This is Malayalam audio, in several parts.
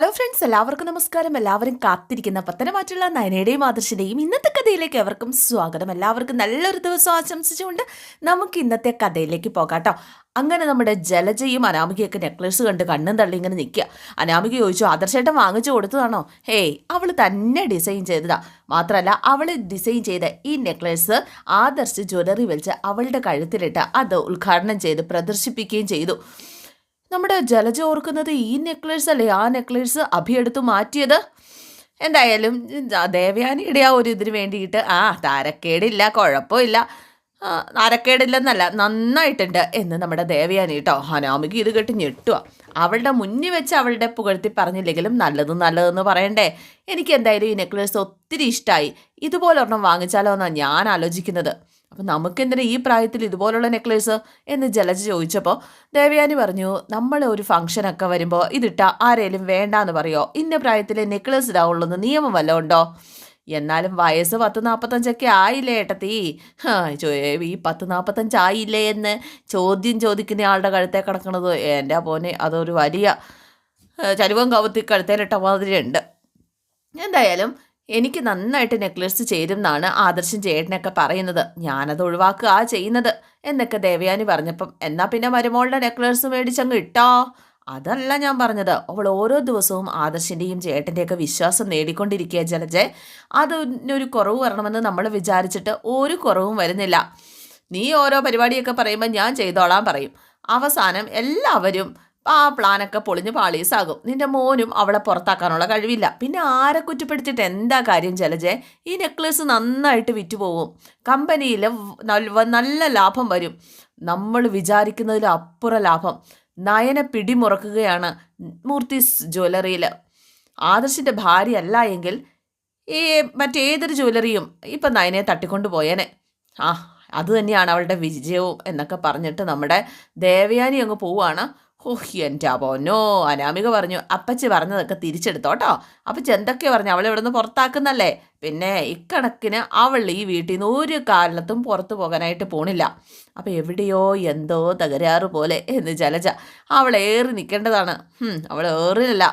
ഹലോ ഫ്രണ്ട്സ് എല്ലാവർക്കും നമസ്കാരം. എല്ലാവരും കാത്തിരിക്കുന്ന പത്തനമാറ്റുള്ള നയനയുടെയും ആദർശിന്റെയും ഇന്നത്തെ കഥയിലേക്ക് എവർക്കും സ്വാഗതം. എല്ലാവർക്കും നല്ലൊരു ദിവസം ആശംസിച്ചുകൊണ്ട് നമുക്ക് ഇന്നത്തെ കഥയിലേക്ക് പോകാം അങ്ങനെ നമ്മുടെ ജലജയും അനാമികയൊക്കെ നെക്ലേസ് കണ്ട് കണ്ണും തള്ളി ഇങ്ങനെ നിൽക്കുക. അനാമിക ചോദിച്ചു ആദർശേട്ടൻ വാങ്ങിച്ചു കൊടുത്തതാണോ? ഹേയ് അവൾ തന്നെ ഡിസൈൻ ചെയ്തതാ. മാത്രമല്ല അവൾ ഡിസൈൻ ചെയ്ത ഈ നെക്ലേസ് ആദർശ് ജ്വല്ലറി വെച്ച് അവളുടെ കഴുത്തിലിട്ട് അത് ഉദ്ഘാടനം ചെയ്ത് പ്രദർശിപ്പിക്കുകയും ചെയ്തു. നമ്മുടെ ജലജ ഓർക്കുന്നത് ഈ നെക്ലേസ് അല്ലേ? ആ നെക്ലേസ് അഭിയെടുത്ത് മാറ്റിയത്? എന്തായാലും ദേവയാനിയുടെ ആ ഒരു ഇതിന് വേണ്ടിയിട്ട് ആ താരക്കേടില്ല കുഴപ്പമില്ല. ആ, താരക്കേടില്ലെന്നല്ല നന്നായിട്ടുണ്ട് എന്ന് നമ്മുടെ ദേവയാനി കേട്ടോ ഹനാമിക്ക് ഇത് കേട്ട് ഞെട്ടുക അവളുടെ മുന്നിൽ വെച്ച് അവളുടെ പുകഴ്ത്തി പറഞ്ഞില്ലെങ്കിലും നല്ലത് നല്ലതെന്ന് പറയണ്ടേ? എനിക്ക് എന്തായാലും ഈ നെക്ലേസ് ഒത്തിരി ഇഷ്ടമായി ഇതുപോലെ ഒരെണ്ണം വാങ്ങിച്ചാലോ എന്നാണ് ഞാൻ ആലോചിക്കുന്നത്. അപ്പം നമുക്കെന്തിനാ ഈ പ്രായത്തിൽ ഇതുപോലുള്ള നെക്ലേസ് എന്ന് ജലജ ചോദിച്ചപ്പോൾ ദേവയാനി പറഞ്ഞു നമ്മൾ ഒരു ഫംഗ്ഷനൊക്കെ വരുമ്പോൾ ഇതിട്ട ആരേലും വേണ്ടാന്ന് പറയോ? ഇന്ന പ്രായത്തിലെ നെക്ലേസ് ഇടാവുള്ളൂ നിയമം വല്ലതും ഉണ്ടോ എന്നാലും വയസ്സ് പത്ത് നാൽപ്പത്തഞ്ചൊക്കെ ആയില്ലേ ഏട്ടത്തി? ഈ പത്ത് നാൽപ്പത്തഞ്ച് ആയില്ലേ എന്ന് ചോദ്യം ചോദിക്കുന്ന ആളുടെ കഴുത്തെ കിടക്കണത് എന്റെ പോനെ അതൊരു വലിയ ചരുവം കവുത്തി കഴുത്തേലിട്ട മാതിരി ഉണ്ട് എന്തായാലും എനിക്ക് നന്നായിട്ട് നെക്ലസ് ചേരും എന്നാണ് ആദർശൻ ചേട്ടനൊക്കെ പറയുന്നത്. ഞാനത് ഒഴിവാക്കുക ചെയ്യുന്നത് എന്നൊക്കെ ദേവയാനി പറഞ്ഞപ്പം എന്നാ പിന്നെ മരുമോളുടെ നെക്ലസ് മേടിച്ചങ്ങ് ഇട്ടോ? അതല്ല ഞാൻ പറഞ്ഞത്. അവൾ ഓരോ ദിവസവും ആദർശിന്റെയും ചേട്ടന്റെയൊക്കെ വിശ്വാസം നേടിക്കൊണ്ടിരിക്കുക ജലജെ. അതിനൊരു കുറവ് വരണമെന്ന് നമ്മൾ വിചാരിച്ചിട്ട് ഒരു കുറവും വരുന്നില്ല. നീ ഓരോ പരിപാടിയൊക്കെ പറയുമ്പോൾ ഞാൻ ചെയ്തോളാം പറയും. അവസാനം എല്ലാവരും ആ പ്ലാനൊക്കെ പൊളിഞ്ഞ് പാളീസാകും. നിന്റെ മോനും അവളെ പുറത്താക്കാനുള്ള കഴിവില്ല. പിന്നെ ആരെ കുറ്റപ്പെടുത്തിയിട്ട് എന്താ കാര്യം ജലജെ? ഈ നെക്ലേസ് നന്നായിട്ട് വിറ്റുപോകും. കമ്പനിയിൽ നല്ല ലാഭം വരും. നമ്മൾ വിചാരിക്കുന്നതിൽ അപ്പുറ ലാഭം. നയന പിടിമുറക്കുകയാണ് മൂർത്തിസ് ജ്വല്ലറിയിൽ ആദർശിന്റെ ഭാര്യ അല്ല എങ്കിൽ ഈ മറ്റേതൊരു ജ്വല്ലറിയും ഇപ്പം നയനെ തട്ടിക്കൊണ്ട് പോയേനെ. ആ അത് തന്നെയാണ് അവളുടെ വിജയവും എന്നൊക്കെ പറഞ്ഞിട്ട് നമ്മുടെ ദേവയാനി അങ്ങ് പോവാണ്. ഓഹ് എന്റെ അപ്പോന്നോ അനാമിക പറഞ്ഞു അപ്പച്ചി പറഞ്ഞതൊക്കെ തിരിച്ചെടുത്തോട്ടോ അപ്പച്ചി എന്തൊക്കെ പറഞ്ഞു? അവളെ ഇവിടെ നിന്ന് പുറത്താക്കുന്നല്ലേ? പിന്നെ ഇക്കണക്കിന് അവൾ ഈ വീട്ടിൽ നിന്ന് ഒരു കാലത്തും പുറത്തു പോകാനായിട്ട് പോണില്ല. അപ്പോൾ എവിടെയോ എന്തോ തകരാറ് പോലെ എന്ന് ജലജ. അവൾ ഏറി നിൽക്കേണ്ടതാണ് അവൾ ഏറിനല്ല.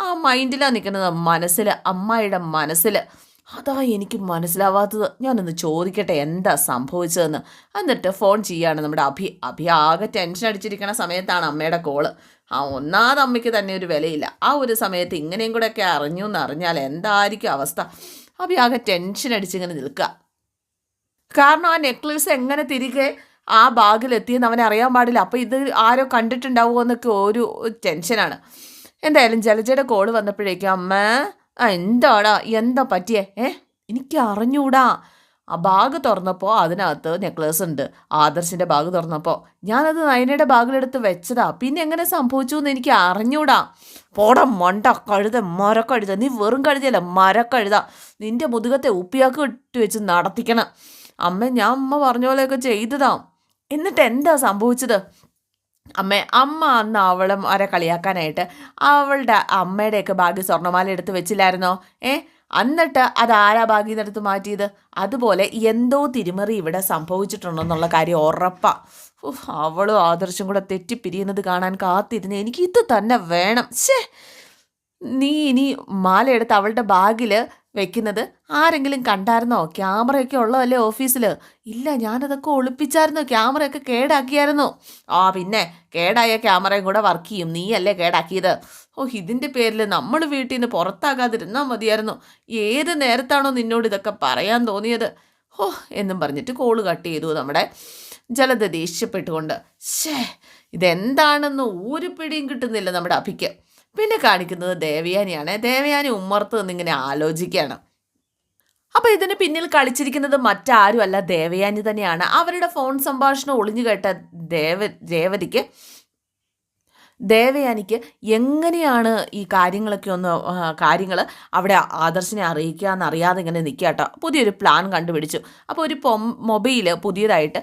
ആ മൈൻഡിലാണ് നിൽക്കുന്നത് മനസ്സിൽ അമ്മായിയുടെ മനസ്സിൽ അതാ എനിക്ക് മനസ്സിലാവാത്തത്. ഞാനൊന്ന് ചോദിക്കട്ടെ എന്താ സംഭവിച്ചതെന്ന്. എന്നിട്ട് ഫോൺ ചെയ്യാണ് നമ്മുടെ അഭി. അഭി ആകെ ടെൻഷൻ അടിച്ചിരിക്കുന്ന സമയത്താണ് അമ്മയുടെ കോൾ. ആ ഒന്നാമത് അമ്മയ്ക്ക് തന്നെ ഒരു വിലയില്ല. ആ ഒരു സമയത്ത് ഇങ്ങനെയും കൂടെ ഒക്കെ അറിഞ്ഞു എന്ന് അറിഞ്ഞാൽ എന്തായിരിക്കും അവസ്ഥ? അഭി ആകെ ടെൻഷൻ അടിച്ചിങ്ങനെ നിൽക്കുക. കാരണം ആ നെക്ലേസ് എങ്ങനെ തിരികെ ആ ബാഗിലെത്തിയെന്ന് അവനെ അറിയാൻ പാടില്ല. അപ്പോൾ ഇത് ആരോ കണ്ടിട്ടുണ്ടാവുമോ എന്നൊക്കെ ഒരു ടെൻഷനാണ്. എന്തായാലും ജലജയുടെ കോൾ വന്നപ്പോഴേക്കും അമ്മ ആ എന്താടാ എന്താ പറ്റിയേ? ഏ എനിക്ക് അറിഞ്ഞൂടാ. ആ ബാഗ് തുറന്നപ്പോൾ അതിനകത്ത് നെക്ലേസ് ഉണ്ട്. ആദർശിന്റെ ബാഗ് തുറന്നപ്പോൾ ഞാനത് നയനയുടെ ബാഗിലെടുത്ത് വെച്ചതാ. പിന്നെ എങ്ങനെ സംഭവിച്ചു എന്ന് എനിക്ക് അറിഞ്ഞൂടാ. പോടം മണ്ട കഴുത മരക്കഴുത. നീ വെറും കഴുതയല്ല മരക്കഴുത. നിന്റെ മുതുകത്തെ ഉപ്പിയാക്ക് ഇട്ട് വെച്ച് നടത്തിക്കണം. അമ്മ ഞാൻ അമ്മ പറഞ്ഞ പോലെയൊക്കെ ചെയ്തതാ. എന്നിട്ട് എന്താ സംഭവിച്ചത്? അമ്മ അമ്മ അന്ന് അവളെ അവരെ കളിയാക്കാനായിട്ട് അവളുടെ അമ്മയുടെയൊക്കെ ബാഗ് സ്വർണമാല എടുത്ത് വെച്ചില്ലായിരുന്നോ? ഏ? എന്നിട്ട് അത് ആരാ ബാഗിൽ എടുത്ത് മാറ്റിയത്? അതുപോലെ എന്തോ തിരിമറി ഇവിടെ സംഭവിച്ചിട്ടുണ്ടെന്നുള്ള കാര്യം ഉറപ്പാ. അവളും ആദർശം കൂടെ തെറ്റിപ്പിരിയുന്നത് കാണാൻ കാത്തിരുന്ന് എനിക്ക് ഇത് തന്നെ വേണം. ഛേ നീ ഇനി മാല എടുത്ത് അവളുടെ ബാഗിൽ വെക്കുന്നത്? ആരെങ്കിലും കണ്ടായിരുന്നോ? ക്യാമറയൊക്കെ ഉള്ളതല്ലേ ഓഫീസിൽ ഇല്ല ഞാനതൊക്കെ ഒളിപ്പിച്ചായിരുന്നു? ക്യാമറയൊക്കെ കേടാക്കിയായിരുന്നു? ആ പിന്നെ കേടായ ക്യാമറയും കൂടെ വർക്ക് ചെയ്യും. നീയല്ലേ കേടാക്കിയത്? ഓ ഇതിന്റെ പേരിൽ നമ്മൾ വീട്ടിൽ നിന്ന് പുറത്താകാതിരുന്നാൽ മതിയായിരുന്നു. ഏത് നേരത്താണോ നിന്നോട് ഇതൊക്കെ പറയാൻ തോന്നിയത്? ഓ എന്നും പറഞ്ഞിട്ട് കോൾ കട്ട് ചെയ്തു നമ്മുടെ ജലത ദേഷ്യപ്പെട്ടുകൊണ്ട്. ഷേ ഇതെന്താണെന്ന് ഒരു പിടിയും കിട്ടുന്നില്ല നമ്മുടെ അഭിക്ക്. പിന്നെ കാണിക്കുന്നത് ദേവയാനിയാണ്. ദേവയാനി ഉമ്മർത്ത് നിന്നിങ്ങനെ ആലോചിക്കുകയാണ്. അപ്പൊ ഇതിന് പിന്നിൽ കളിച്ചിരിക്കുന്നത് മറ്റാരുമല്ല ദേവയാനി തന്നെയാണ്. അവരുടെ ഫോൺ സംഭാഷണം ഒളിഞ്ഞു കേട്ട ദേവ രേവതിക്ക് ദേവയാനിക്ക് എങ്ങനെയാണ് ഈ കാര്യങ്ങളൊക്കെ ഒന്ന് കാര്യങ്ങൾ അവിടെ ആദർശിനെ അറിയിക്കുക എന്നറിയാതെ ഇങ്ങനെ നിൽക്കുക കേട്ടോ. പുതിയൊരു പ്ലാൻ കണ്ടുപിടിച്ചു. അപ്പോൾ ഒരു മൊബൈൽ പുതിയതായിട്ട്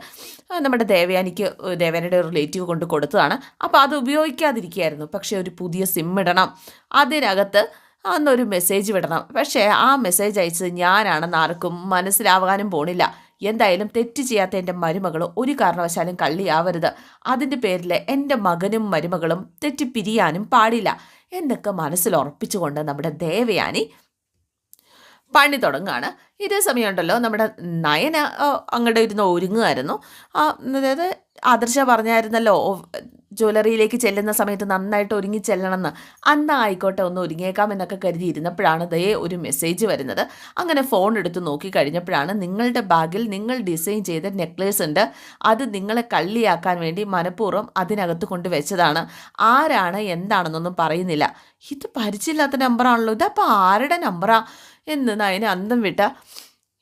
നമ്മുടെ ദേവയാനിക്ക് ദേവയാനിയുടെ റിലേറ്റീവ് കൊണ്ട് കൊടുത്തതാണ്. അപ്പോൾ അത് ഉപയോഗിക്കാതിരിക്കുകയായിരുന്നു. പക്ഷേ ഒരു പുതിയ സിം ഇടണം. അതിനകത്ത് അന്നൊരു മെസ്സേജ് വിടണം. പക്ഷേ ആ മെസ്സേജ് അയച്ചത് ഞാനാണെന്ന് ആർക്കും മനസ്സിലാവാനും പോണില്ല. എന്തായാലും തെറ്റ് ചെയ്യാത്ത എന്റെ മരുമകൾ ഒരു കാരണവശാലും കള്ളിയാവരുത്. അതിന്റെ പേരിൽ എന്റെ മകനും മരുമകളും തെറ്റ് പിരിയാനും പാടില്ല. എന്നൊക്കെ മനസ്സിൽ ഉറപ്പിച്ചുകൊണ്ട് നമ്മുടെ ദേവയാനി പണി തുടങ്ങുകയാണ് ഇതേ സമയമുണ്ടല്ലോ നമ്മുടെ നയന അങ്ങോട്ട് ഇരുന്ന് ഒരുങ്ങുമായിരുന്നു അതായത് ആദർശ പറഞ്ഞായിരുന്നല്ലോ ജ്വല്ലറിയിലേക്ക് ചെല്ലുന്ന സമയത്ത് നന്നായിട്ട് ഒരുങ്ങി ചെല്ലണമെന്ന്. അന്ന് ആയിക്കോട്ടെ ഒന്ന് ഒരുങ്ങിയേക്കാം എന്നൊക്കെ കരുതി ഇരുന്നപ്പോഴാണ് ഒരു മെസ്സേജ് വരുന്നത്. അങ്ങനെ ഫോൺ എടുത്ത് നോക്കി കഴിഞ്ഞപ്പോഴാണ് നിങ്ങളുടെ ബാഗിൽ നിങ്ങൾ ഡിസൈൻ ചെയ്ത നെക്ലേസ് ഉണ്ട്. അത് നിങ്ങളെ കള്ളിയാക്കാൻ വേണ്ടി മനഃപൂർവം അതിനകത്ത് കൊണ്ട് വെച്ചതാണ്. ആരാണ് എന്താണെന്നൊന്നും പറയുന്നില്ല. ഇത് പരിചയമില്ലാത്ത നമ്പറാണല്ലോ ഇതപ്പോൾ ആരുടെ നമ്പറാ എന്ന് നയനെ അന്തം വിട്ട?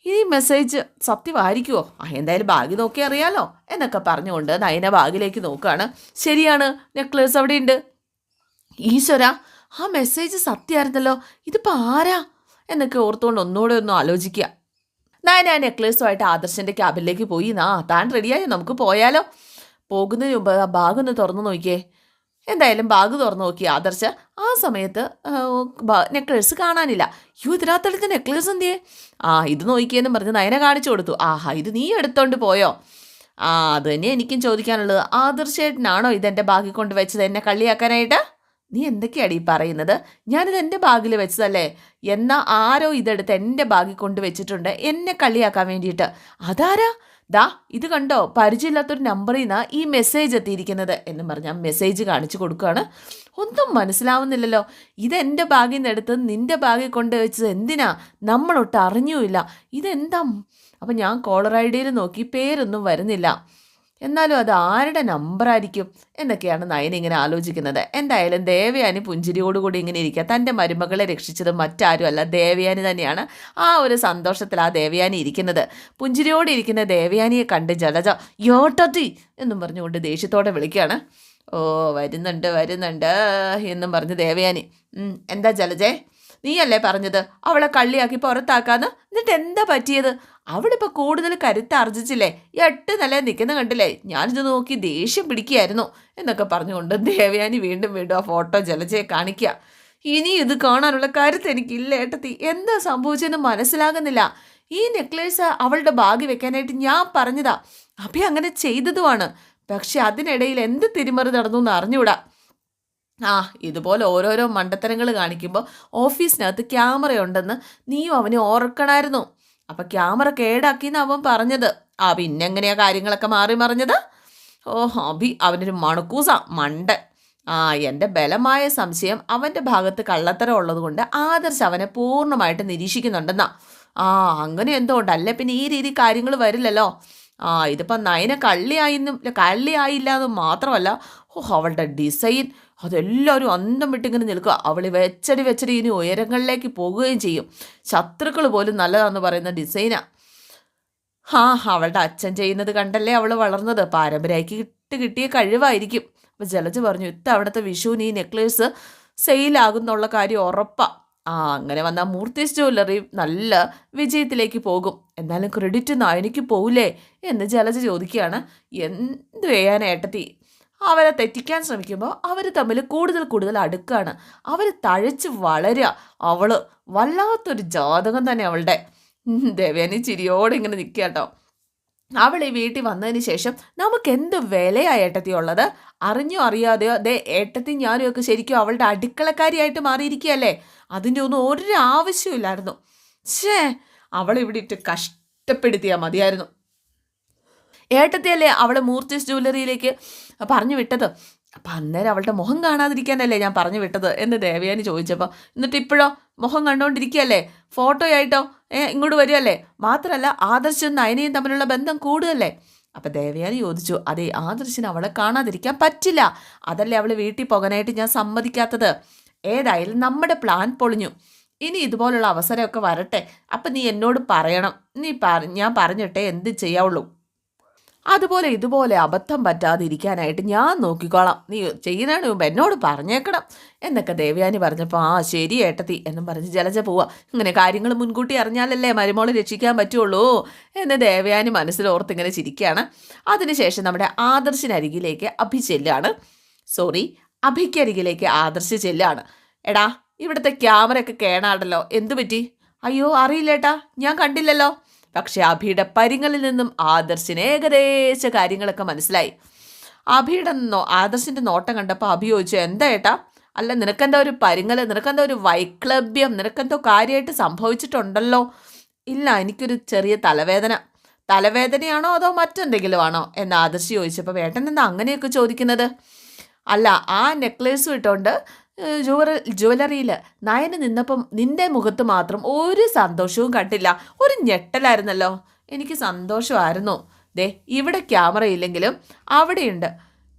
ഈ മെസ്സേജ് സത്യമായിരിക്കുമോ ആ എന്തായാലും ബാഗ് നോക്കി അറിയാലോ? എന്നൊക്കെ പറഞ്ഞുകൊണ്ട് നയന ബാഗിലേക്ക് നോക്കുകയാണ് ശരിയാണ് നെക്ലേസ് അവിടെയുണ്ട്. ഈശ്വര ആ മെസ്സേജ് സത്യമായിരുന്നല്ലോ ഇതിപ്പോൾ ആരാ? എന്നൊക്കെ ഓർത്തുകൊണ്ട് ഒന്നുകൂടെ ഒന്ന് ആലോചിക്കുക. നയന ആ നെക്ലേസുമായിട്ട് ആദർശന്റെ ക്യാബിലേക്ക് പോയി. നാ താൻ റെഡിയായോ നമുക്ക് പോയാലോ. പോകുന്നതിന് മുമ്പ് ആ ബാഗ് ഒന്ന് തുറന്നു നോക്കിയേ. എന്തായാലും ബാഗ് തുറന്നു നോക്കി ആദർശ ആ സമയത്ത് നെക്ലേസ് കാണാനില്ല. യു ഇതിനകത്തെടുത്ത നെക്ലേസ് എന്തിയേ? ആ ഇത് നോക്കിയെന്നും പറഞ്ഞ് നയന കാണിച്ചു കൊടുത്തു. ആഹാ ഇത് നീ എടുത്തോണ്ട് പോയോ? ആ അത് തന്നെ എനിക്കും ചോദിക്കാനുള്ളത്. ആദർശേട്ടനാണോ ഇതെന്റെ ബാഗിൽ കൊണ്ട് വെച്ചത് എന്നെ കള്ളിയാക്കാനായിട്ട്? നീ എന്തൊക്കെയാണ് ഈ പറയുന്നത്? ഞാനിത് എന്റെ ബാഗിൽ വെച്ചതല്ലേ? എന്നാൽ ആരോ ഇതെടുത്ത് എന്റെ ബാഗിൽ കൊണ്ട് വെച്ചിട്ടുണ്ട് എന്നെ കള്ളിയാക്കാൻ വേണ്ടിയിട്ട്. അതാരാ? ദാ ഇത് കണ്ടോ? പരിചയമില്ലാത്തൊരു നമ്പറിൽ നിന്നാണ് ഈ മെസ്സേജ് എത്തിയിരിക്കുന്നത് എന്ന് പറഞ്ഞ് ആ മെസ്സേജ് കാണിച്ചു കൊടുക്കുകയാണ്. ഒന്നും മനസ്സിലാവുന്നില്ലല്ലോ. ഇതെന്റെ ബാഗിൽ നിന്ന് എടുത്ത് നിന്റെ ബാഗിൽ കൊണ്ട് വെച്ചത് എന്തിനാ? നമ്മളൊട്ട് അറിഞ്ഞുമില്ല ഇതെന്താ? അപ്പം ഞാൻ കോളർ ഐ ഡിയിൽ നോക്കി പേരൊന്നും വരുന്നില്ല. എന്നാലും അത് ആരുടെ നമ്പറായിരിക്കും എന്നൊക്കെയാണ് നയന ഇങ്ങനെ ആലോചിക്കുന്നത്. എന്തായാലും ദേവയാനി പുഞ്ചിരിയോടുകൂടി ഇങ്ങനെ ഇരിക്കുക. തന്റെ മരുമകളെ രക്ഷിച്ചത് മറ്റാരും അല്ല ദേവയാനി തന്നെയാണ് ആ ഒരു സന്തോഷത്തിൽ ആ ദേവയാനി ഇരിക്കുന്നത്. പുഞ്ചിരിയോടെ ഇരിക്കുന്ന ദേവയാനിയെ കണ്ട് ജലജ യോട്ടത്തി എന്നും പറഞ്ഞുകൊണ്ട് ദേഷ്യത്തോടെ വിളിക്കുകയാണ്. ഓ വരുന്നുണ്ട് വരുന്നുണ്ട് എന്നും പറഞ്ഞ് ദേവയാനി. എന്താ ജലജേ? നീയല്ലേ പറഞ്ഞത്? അവളെ കള്ളിയാക്കി പുറത്താക്കാന്ന്? എന്നിട്ട് എന്താ പറ്റിയത്? അവളിപ്പോൾ കൂടുതൽ കരുത്ത് ആർജിച്ചില്ലേ? എട്ട് നില നിൽക്കുന്ന കണ്ടില്ലേ? ഞാനിത് നോക്കി ദേഷ്യം പിടിക്കുകയായിരുന്നു എന്നൊക്കെ പറഞ്ഞുകൊണ്ട് ദേവയാനി വീണ്ടും വീണ്ടും ആ ഫോട്ടോ ജലജയെ കാണിക്കുക. ഇനി ഇത് കാണാനുള്ള കരുത്ത് എനിക്കില്ല ഏട്ടത്തി. എന്താ സംഭവിച്ചതെന്ന് മനസ്സിലാകുന്നില്ല. ഈ നെക്ലേസ് അവളുടെ ബാഗ് വെക്കാനായിട്ട് ഞാൻ പറഞ്ഞതാ. അഭി അങ്ങനെ ചെയ്തതുമാണ്. പക്ഷെ അതിനിടയിൽ എന്ത് തിരിമറി നടന്നു എന്ന് അറിഞ്ഞൂടാ ആ ഇതുപോലെ ഓരോരോ മണ്ടത്തരങ്ങൾ കാണിക്കുമ്പോൾ ഓഫീസിനകത്ത് ക്യാമറ ഉണ്ടെന്ന് നീയും അവനെ ഓർക്കണമായിരുന്നു. അപ്പം ക്യാമറ കേടാക്കി എന്ന് അവൻ പറഞ്ഞത്. ആ പിന്നെ എങ്ങനെയാ കാര്യങ്ങളൊക്കെ മാറി മറിഞ്ഞത്? ഓ അഭി അവനൊരു മണക്കൂസ മണ്ട ആ എന്റെ ബലമായ സംശയം അവന്റെ ഭാഗത്ത് കള്ളത്തരം ഉള്ളതുകൊണ്ട് ആദർശ് അവനെ പൂർണമായിട്ട് നിരീക്ഷിക്കുന്നുണ്ടെന്നാ. ആ അങ്ങനെ എന്തുകൊണ്ടല്ലേ പിന്നെ ഈ രീതി കാര്യങ്ങൾ വരില്ലല്ലോ. ആ ഇതിപ്പം നയന കള്ളിയായിന്നും കള്ളിയായില്ല എന്ന് മാത്രമല്ല ഓ അവളുടെ ഡിസൈൻ അതെല്ലാവരും അന്തം വിട്ടിങ്ങനെ നിൽക്കുക. അവൾ വെച്ചടി വെച്ചടി ഇനി ഉയരങ്ങളിലേക്ക് പോകുകയും ചെയ്യും. ശത്രുക്കൾ പോലും നല്ലതാണെന്ന് പറയുന്ന ഡിസൈനാണ് ആ. അവളുടെ അച്ഛൻ ചെയ്യുന്നത് കണ്ടല്ലേ അവൾ വളർന്നത്? പാരമ്പര്യമായിട്ട് കിട്ടി കിട്ടിയ കഴിവായിരിക്കും. അപ്പോൾ ജലജ് പറഞ്ഞു ഇത്തവണത്തെ വിഷുവിന് ഈ നെക്ലേസ് സെയിലാകുന്നുള്ള കാര്യം ഉറപ്പാ. ആ അങ്ങനെ വന്നാൽ മൂർത്തി ജ്വല്ലറി നല്ല വിജയത്തിലേക്ക് പോകും. എന്നാലും ക്രെഡിറ്റ് നായനിക്ക് പോവില്ലേ എന്ന് ജലജ ചോദിക്കുകയാണ്. എന്ത് ചെയ്യാനേട്ടത്തി അവരെ തെറ്റിക്കാൻ ശ്രമിക്കുമ്പോൾ അവർ തമ്മിൽ കൂടുതൽ കൂടുതൽ അടുക്കാണ്. അവർ തഴച്ച് വളരുക അവൾ വല്ലാത്തൊരു ജാതകം തന്നെ അവളുടെ. ദേവയാനി ചിരിയോടെ ഇങ്ങനെ നിൽക്കുക കേട്ടോ അവൾ ഈ വീട്ടിൽ വന്നതിന് ശേഷം നമുക്ക് എന്ത് വിലയാ ഏട്ടത്തി ഉള്ളത്? അറിഞ്ഞോ അറിയാതെയോ? ദേ ഏട്ടത്തി ഞാനും ഒക്കെ ശരിക്കും അവളുടെ അടുക്കളക്കാരിയായിട്ട് മാറിയിരിക്കുകയല്ലേ? അതിന്റെ ഒന്നും ഒരു ആവശ്യമില്ലായിരുന്നു ഷേ അവളിവിടെ ഇട്ട് കഷ്ടപ്പെടുത്തിയാൽ മതിയായിരുന്നു. ഏട്ടത്തിയല്ലേ അവളെ മൂർത്തിസ് ജ്വല്ലറിയിലേക്ക് പറഞ്ഞു വിട്ടത്? അപ്പം അന്നേരം അവളുടെ മുഖം കാണാതിരിക്കാനല്ലേ ഞാൻ പറഞ്ഞു വിട്ടത് എന്ന് ദേവയാനി ചോദിച്ചപ്പോൾ എന്നിട്ട് ഇപ്പോഴോ? മുഖം കണ്ടുകൊണ്ടിരിക്കുകയല്ലേ ഫോട്ടോയായിട്ടോ? ഏ ഇങ്ങോട്ട് വരികയല്ലേ മാത്രമല്ല ആദർശും നയനയും തമ്മിലുള്ള ബന്ധം കൂടുതലല്ലേ? അപ്പം ദേവയാനി ചോദിച്ചു അതെ ആദർശിന് അവളെ കാണാതിരിക്കാൻ പറ്റില്ല. അതല്ലേ അവൾ വീട്ടിൽ പോകാനായിട്ട് ഞാൻ സമ്മതിക്കാത്തത്? ഏതായാലും നമ്മുടെ പ്ലാൻ പൊളിഞ്ഞു. ഇനി ഇതുപോലുള്ള അവസരമൊക്കെ വരട്ടെ. അപ്പം നീ എന്നോട് പറയണം. നീ പറ ഞാൻ പറഞ്ഞിട്ടേ എന്ത് ചെയ്യാവുള്ളൂ. അതുപോലെ ഇതുപോലെ അബദ്ധം പറ്റാതിരിക്കാനായിട്ട് ഞാൻ നോക്കിക്കോളാം. നീ ചെയ്യുന്നതിന് മുമ്പ് എന്നോട് പറഞ്ഞേക്കണം. എന്നൊക്കെ ദേവയാനി പറഞ്ഞപ്പോൾ ആ ശരി ഏട്ടത്തി എന്നും പറഞ്ഞ് ജലജ പോവാ. ഇങ്ങനെ കാര്യങ്ങൾ മുൻകൂട്ടി അറിഞ്ഞാലല്ലേ മരുമോളെ രക്ഷിക്കാൻ പറ്റുള്ളൂ? എന്ന് ദേവയാനി മനസ്സിലോർത്ത് ഇങ്ങനെ ചിരിക്കുകയാണ് അതിനുശേഷം നമ്മുടെ ആദർശിനരികിലേക്ക് അഭി ചെല്ലാണ്. സോറി അഭിക്കരികിലേക്ക് ആദർശ് ചെല്ലാണ്. എടാ ഇവിടുത്തെ ക്യാമറയൊക്കെ കേണാടല്ലോ എന്തു പറ്റി? അയ്യോ അറിയില്ലേട്ടാ. ഞാൻ കണ്ടില്ലല്ലോ. പക്ഷെ അഭിയുടെ പരിങ്ങളിൽ നിന്നും ആദർശിന് ഏകദേശ കാര്യങ്ങളൊക്കെ മനസ്സിലായി. അഭിയുടെ നോ ആദർശിന്റെ നോട്ടം കണ്ടപ്പോൾ അഭി ചോദിച്ചു എന്താ ഏട്ടാ? അല്ല നിനക്കെന്താ ഒരു പരിങ്ങൽ നിനക്കെന്താ ഒരു വൈക്ലബ്യം നിനക്കെന്തോ കാര്യമായിട്ട് സംഭവിച്ചിട്ടുണ്ടല്ലോ? ഇല്ല എനിക്കൊരു ചെറിയ തലവേദന. തലവേദനയാണോ അതോ മറ്റെന്തെങ്കിലും ആണോ എന്ന് ആദർശി ചോദിച്ചപ്പോൾ വേട്ടൻ എന്താ അങ്ങനെയൊക്കെ ചോദിക്കുന്നത്? അല്ല ആ നെക്ലേസും ഇട്ടുകൊണ്ട് ജുവല ജുവലറിയിൽ നയന് നിന്നപ്പം നിന്റെ മുഖത്ത് മാത്രം ഒരു സന്തോഷവും കണ്ടില്ല. ഒരു ഞെട്ടലായിരുന്നല്ലോ. എനിക്ക് സന്തോഷമായിരുന്നു. ദേ ഇവിടെ ക്യാമറ ഇല്ലെങ്കിലും അവിടെയുണ്ട്.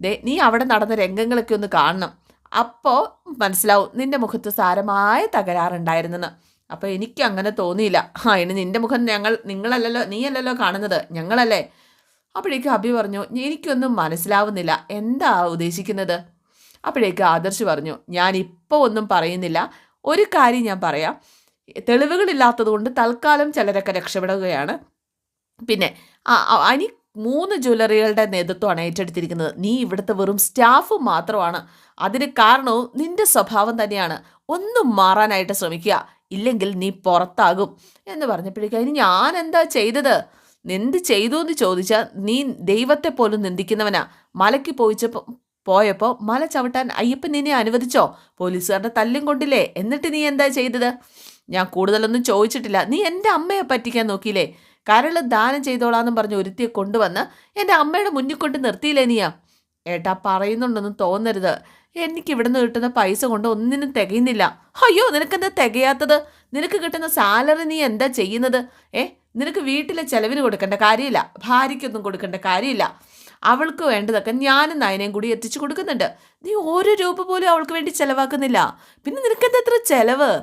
ദേ നീ അവിടെ നടന്ന രംഗങ്ങളൊക്കെ ഒന്ന് കാണണം. അപ്പോൾ മനസ്സിലാവും നിന്റെ മുഖത്ത് സാരമായ തകരാറുണ്ടായിരുന്നെന്ന്. അപ്പോൾ എനിക്ക് അങ്ങനെ തോന്നിയില്ല. ആ ഇനി നിന്റെ മുഖം ഞങ്ങൾ നിങ്ങളല്ലല്ലോ നീയല്ലല്ലോ കാണുന്നത്. ഞങ്ങളല്ലേ? അപ്പോഴേക്കും അഭി പറഞ്ഞു എനിക്കൊന്നും മനസ്സിലാവുന്നില്ല. എന്താ ഉദ്ദേശിക്കുന്നത്? അപ്പോഴേക്ക് ആദർശ് പറഞ്ഞു ഞാൻ ഇപ്പോൾ ഒന്നും പറയുന്നില്ല. ഒരു കാര്യം ഞാൻ പറയാം. തെളിവുകളില്ലാത്തത് കൊണ്ട് തൽക്കാലം ചിലരൊക്കെ രക്ഷപ്പെടുകയാണ്. പിന്നെ അനി മൂന്ന് ജ്വല്ലറികളുടെ നേതൃത്വമാണ് ഏറ്റെടുത്തിരിക്കുന്നത്. നീ ഇവിടുത്തെ വെറും സ്റ്റാഫ് മാത്രമാണ്. അതിന് കാരണവും നിന്റെ സ്വഭാവം തന്നെയാണ്. ഒന്നും മാറാനായിട്ട് ശ്രമിക്കുക. ഇല്ലെങ്കിൽ നീ പുറത്താകും. എന്ന് പറഞ്ഞപ്പോഴേക്കും അതിന് ഞാൻ എന്താ ചെയ്തത്? എന്ത് ചെയ്തു എന്ന് ചോദിച്ചാൽ നീ ദൈവത്തെ പോലും നിന്ദിക്കുന്നവനാ. മലയ്ക്ക് പോയിച്ചപ്പോൾ പോയപ്പോൾ മല ചവിട്ടാൻ അയ്യപ്പൻ നിന്നെ അനുവദിച്ചോ? പോലീസുകാരുടെ തല്ലും കൊണ്ടില്ലേ? എന്നിട്ട് നീ എന്താ ചെയ്തത്? ഞാൻ കൂടുതലൊന്നും ചോദിച്ചിട്ടില്ല. നീ എന്റെ അമ്മയെ പറ്റിക്കാൻ നോക്കിയില്ലേ? കരൾ ദാനം ചെയ്തോളാന്നും പറഞ്ഞ് ഒരുത്തിയെ കൊണ്ടുവന്ന് എന്റെ അമ്മയുടെ മുന്നിൽ കൊണ്ട് നിർത്തിയില്ലേ നീയാ? ഏട്ടാ പറയുന്നുണ്ടെന്നും തോന്നരുത്. എനിക്ക് ഇവിടുന്ന് കിട്ടുന്ന പൈസ കൊണ്ട് ഒന്നിനും തികയുന്നില്ല. അയ്യോ നിനക്കെന്താ തികയാത്തത്? നിനക്ക് കിട്ടുന്ന സാലറി നീ എന്താ ചെയ്യുന്നത്? ഏ നിനക്ക് വീട്ടിലെ ചെലവിന് കൊടുക്കേണ്ട കാര്യമില്ല. ഭാര്യയ്ക്കൊന്നും കൊടുക്കേണ്ട കാര്യമില്ല. അവൾക്ക് വേണ്ടതൊക്കെ ഞാനും നയനയും കൂടി എത്തിച്ചു കൊടുക്കുന്നുണ്ട്. നീ ഒരു രൂപ പോലും അവൾക്ക് വേണ്ടി ചിലവാക്കുന്നില്ല. പിന്നെ നിനക്കെന്താ എത്ര ചിലവ്?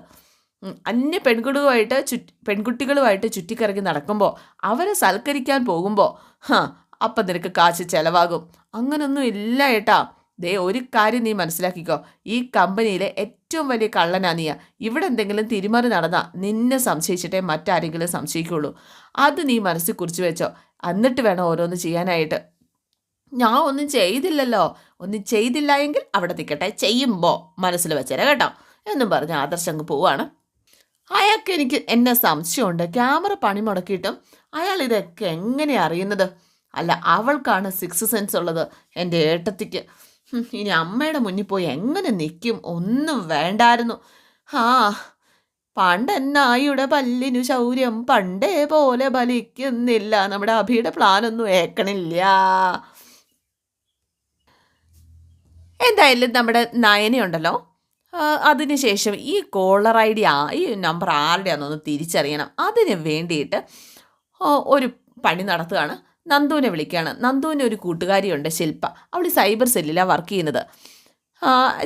അന്യ പെൺകുട്ടികളുമായിട്ട് ചുറ്റി പെൺകുട്ടികളുമായിട്ട് ചുറ്റിക്കറങ്ങി നടക്കുമ്പോൾ അവരെ സൽക്കരിക്കാൻ പോകുമ്പോൾ ഹാ അപ്പം നിനക്ക് കാശ് ചിലവാകും. അങ്ങനൊന്നും ഇല്ല ഏട്ടാ. ദേ ഒരു കാര്യം നീ മനസ്സിലാക്കിക്കോ. ഈ കമ്പനിയിലെ ഏറ്റവും വലിയ കള്ളനാ നീയ. ഇവിടെ എന്തെങ്കിലും തിരിമറി നടന്നാൽ നിന്നെ സംശയിച്ചിട്ടേ മറ്റാരെങ്കിലും സംശയിക്കുള്ളൂ. അത് നീ മനസ്സിൽ കുറിച്ച് വെച്ചോ. എന്നിട്ട് വേണം ഓരോന്ന് ചെയ്യാനായിട്ട്. ഞാൻ ഒന്നും ചെയ്തില്ലല്ലോ. ഒന്നും ചെയ്തില്ല എങ്കിൽ അവിടെ നിൽക്കട്ടെ ചെയ്യുമ്പോൾ മനസ്സിൽ വെച്ചേരാ കേട്ടോ. എന്നും പറഞ്ഞ് ആദർശ് അങ്ങ് പോവാണ്. അയാൾക്ക് എനിക്ക് എന്നെ സംശയമുണ്ട്. ക്യാമറ പണി മുടക്കിയിട്ടും അയാൾ ഇതൊക്കെ എങ്ങനെ അറിയുന്നത്? അല്ല അവൾക്കാണ് സിക്സ് സെൻസ് ഉള്ളത് എന്റെ ഏട്ടത്തിക്ക്. ഇനി അമ്മയുടെ മുന്നിൽ പോയി എങ്ങനെ നിൽക്കും ഒന്നും വേണ്ടായിരുന്നു. ആ പണ്ട് എന്നായിയുടെ പല്ലിനു ശൗര്യം? പണ്ടേ പോലെ ഫലിക്കുന്നില്ല. നമ്മുടെ അഭിയുടെ പ്ലാനൊന്നും ഏക്കണില്ല. എന്തായാലും നമ്മുടെ നയനയുണ്ടല്ലോ. അതിനുശേഷം ഈ കോളർ ഐ ഡി ആ ഈ നമ്പർ ആരുടെയാണെന്നൊന്ന് തിരിച്ചറിയണം. അതിന് വേണ്ടിയിട്ട് ഒരു പണി നടത്തുകയാണ്. നന്ദുവിനെ വിളിക്കുകയാണ്. നന്ദുവിന് ഒരു കൂട്ടുകാരിയുണ്ട് ശില്പ. അവൾ സൈബർ സെല്ലിലാണ് വർക്ക് ചെയ്യുന്നത്.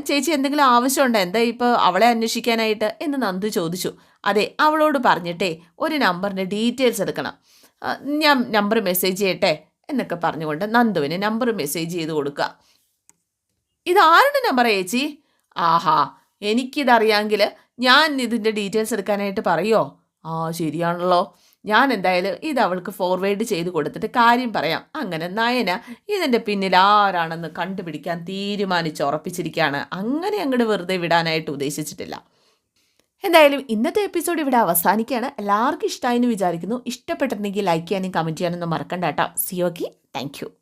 ചേച്ചി എന്തെങ്കിലും ആവശ്യമുണ്ടോ? എന്താ ഇപ്പോൾ അവളെ അന്വേഷിക്കാനായിട്ട്? എന്ന് നന്ദു ചോദിച്ചു. അതെ അവളോട് പറഞ്ഞിട്ടേ ഒരു നമ്പറിന്റെ ഡീറ്റെയിൽസ് എടുക്കണം. ഞാൻ നമ്പർ മെസ്സേജ് ചെയ്യട്ടെ? എന്നൊക്കെ പറഞ്ഞുകൊണ്ട് നന്ദുവിന് നമ്പർ മെസ്സേജ് ചെയ്ത് കൊടുക്കുക. ഇത് ആരുടെ നമ്പറാ ചേച്ചി? ആഹാ എനിക്കിതറിയാമെങ്കിൽ ഞാൻ ഇതിന്റെ ഡീറ്റെയിൽസ് എടുക്കാനായിട്ട് പറയുമോ ആ ശരിയാണല്ലോ. ഞാൻ എന്തായാലും ഇത് അവൾക്ക് ഫോർവേഡ് ചെയ്ത് കൊടുത്തിട്ട് കാര്യം പറയാം. അങ്ങനെ നയന ഇതിന്റെ പിന്നിൽ ആരാണെന്ന് കണ്ടുപിടിക്കാൻ തീരുമാനിച്ച് ഉറപ്പിച്ചിരിക്കുകയാണ്. അങ്ങനെ അങ്ങോട്ട് വെറുതെ വിടാനായിട്ട് ഉദ്ദേശിച്ചിട്ടില്ല. എന്തായാലും ഇന്നത്തെ എപ്പിസോഡ് ഇവിടെ അവസാനിക്കുകയാണ്. എല്ലാവർക്കും ഇഷ്ടമായി എന്ന് വിചാരിക്കുന്നു. ഇഷ്ടപ്പെട്ടിട്ടുണ്ടെങ്കിൽ ലൈക്ക് ചെയ്യാനും കമന്റ് ചെയ്യാനൊന്നും മറക്കണ്ട കേട്ടോ. സിയോക്കി താങ്ക്